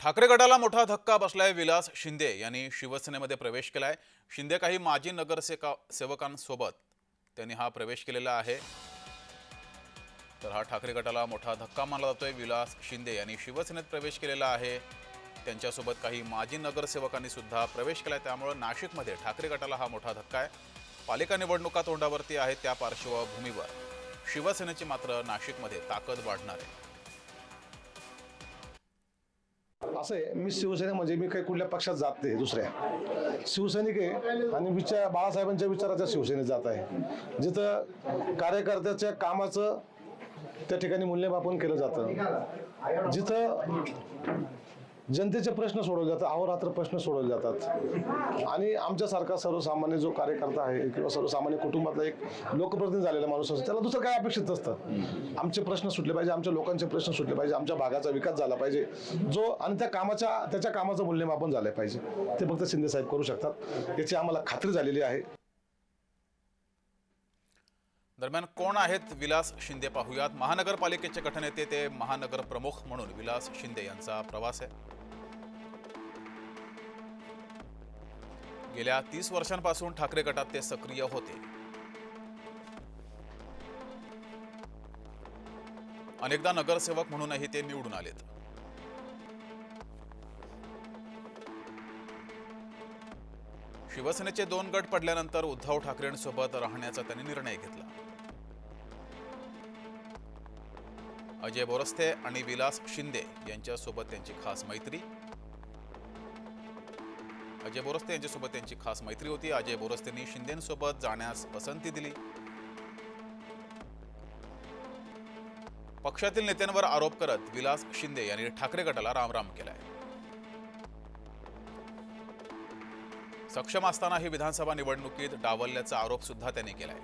ठाकरे गटाला मोठा धक्का बसलाय विलास शिंदे यांनी शिवसेनेमध्ये प्रवेश केलाय. शिंदे काही माजी नगरसेका सेवकांसोबत त्यांनी हा प्रवेश केलेला आहे. तर हा ठाकरे गटाला मोठा धक्का मानला जातोय. विलास शिंदे यांनी शिवसेनेत प्रवेश केलेला आहे. त्यांच्यासोबत काही माजी नगरसेवकांनी सुद्धा प्रवेश केलाय. त्यामुळं नाशिकमध्ये ठाकरे गटाला हा मोठा धक्का आहे. पालिका निवडणुका तोंडावरती आहेत त्या पार्श्वभूमीवर. शिवसेनेची मात्र नाशिकमध्ये ताकद वाढणार आहे. असं आहे मी शिवसेना म्हणजे मी काही कुठल्या पक्षात जात नाही दुसऱ्या. शिवसैनिक आहे आणि विचार बाळासाहेबांच्या विचाराच्या शिवसेनेत जात आहे. जिथं कार्यकर्त्याच्या कामाचं त्या ठिकाणी मूल्यमापन केलं जातं. जिथं जनतेचे प्रश्न सोडवले जातात अहोरात्र प्रश्न सोडवले जातात. आणि आमच्यासारखा सर्वसामान्य जो कार्यकर्ता आहे किंवा सर्वसामान्य कुटुंबातला एक लोकप्रतिनिधी झालेला माणूस असतो त्याला दुसरं काय अपेक्षित नसतं आमचे प्रश्न सुटले पाहिजे आमच्या लोकांचे प्रश्न सुटले पाहिजे आमच्या भागाचा विकास झाला पाहिजे जो आणि त्या कामाच्या त्याच्या कामाचं मूल्यमापन झालं पाहिजे. ते फक्त शिंदे साहेब करू शकतात. याची आम्हाला खात्री झालेली आहे. दरम्यान कोण आहेत विलास शिंदे पाहूयात. महानगरपालिकेचे गटनेते ते महानगर प्रमुख म्हणून विलास शिंदे यांचा प्रवास आहे. गेल्या तीस वर्षांपासून ठाकरे गटात ते सक्रिय होते. अनेकदा नगरसेवक म्हणूनही ते निवडून आलेत. शिवसेनेचे दोन गट पडल्यानंतर उद्धव ठाकरेंसोबत राहण्याचा त्यांनी निर्णय घेतला. अजय बोरस्ते आणि विलास शिंदे यांच्यासोबत त्यांची खास मैत्री. अजय बोरस्ते यांच्यासोबत त्यांची खास मैत्री होती. अजय बोरस्तेंनी शिंदेसोबत जाण्यास पसंती दिली. पक्षातील नेत्यांवर आरोप करत विलास शिंदे यांनी ठाकरे गटाला रामराम केलाय. सक्षम असतानाही विधानसभा निवडणुकीत डावलल्याचा आरोप सुद्धा त्यांनी केलाय.